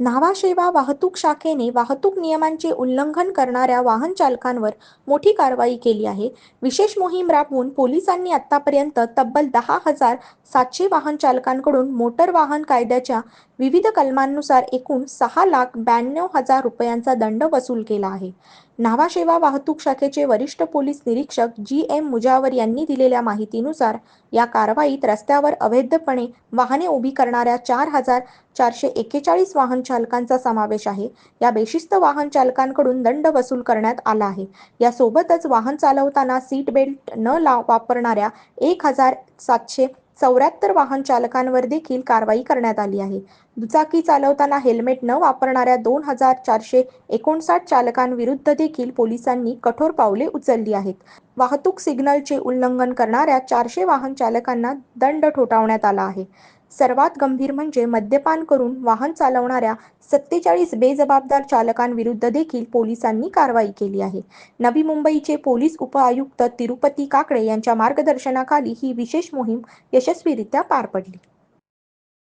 न्हावाशेवा वाहतूक शाखेने वाहतूक नियमांचे उल्लंघन करणाऱ्या वाहन चालकांवर मोठी कारवाई केली आहे. विशेष मोहीम राबवून पोलिसांनी आतापर्यंत तब्बल दहा हजार सातशे वाहन चालकांकडून मोटर वाहन कायद्याच्या विविध कलमांनुसार एकूण सहा लाख ब्याण्णव हजार रुपयांचा दंड वसूल केला आहे. न्हावाशेवा वाहतूक शाखेचे वरिष्ठ पोलीस निरीक्षक जी एम मुजावर यांनी दिलेल्या माहितीनुसार या कारवाईत रस्त्यावर अवैधपणे वाहने उभी करणाऱ्या चार हजार चारशे एक्केचाळीस वाहन चालकांचा समावेश आहे. या बेशिस्त वाहन चालकांकडून दंड वसूल करण्यात आला आहे. यासोबतच वाहन चालवताना सीट बेल्ट न लाव वापरणाऱ्या एक हजार सातशे चौऱ्याहत्तर वाहन चालकांवर देखील कारवाई करण्यात आली आहे. दुचाकी चालवताना हेल्मेट न वापरणाऱ्या दोन हजार चारशे एकोणसाठ चालकांविरुद्ध देखील पोलिसांनी कठोर पावले उचलली आहेत. वाहतूक सिग्नलचे उल्लंघन करणाऱ्या चारशे वाहन चालकांना दंड ठोठावण्यात आला आहे. सर्वात गंभीर म्हणजे मद्यपान करून वाहन चालवणाऱ्या सत्तेचाळीस बेजबाबदार चालकांविरुद्ध देखील पोलिसांनी कारवाई केली आहे. नवी मुंबईचे पोलीस उपआयुक्त तिरुपती काकडे यांच्या मार्गदर्शनाखाली ही विशेष मोहीम यशस्वीरित्या पार पडली.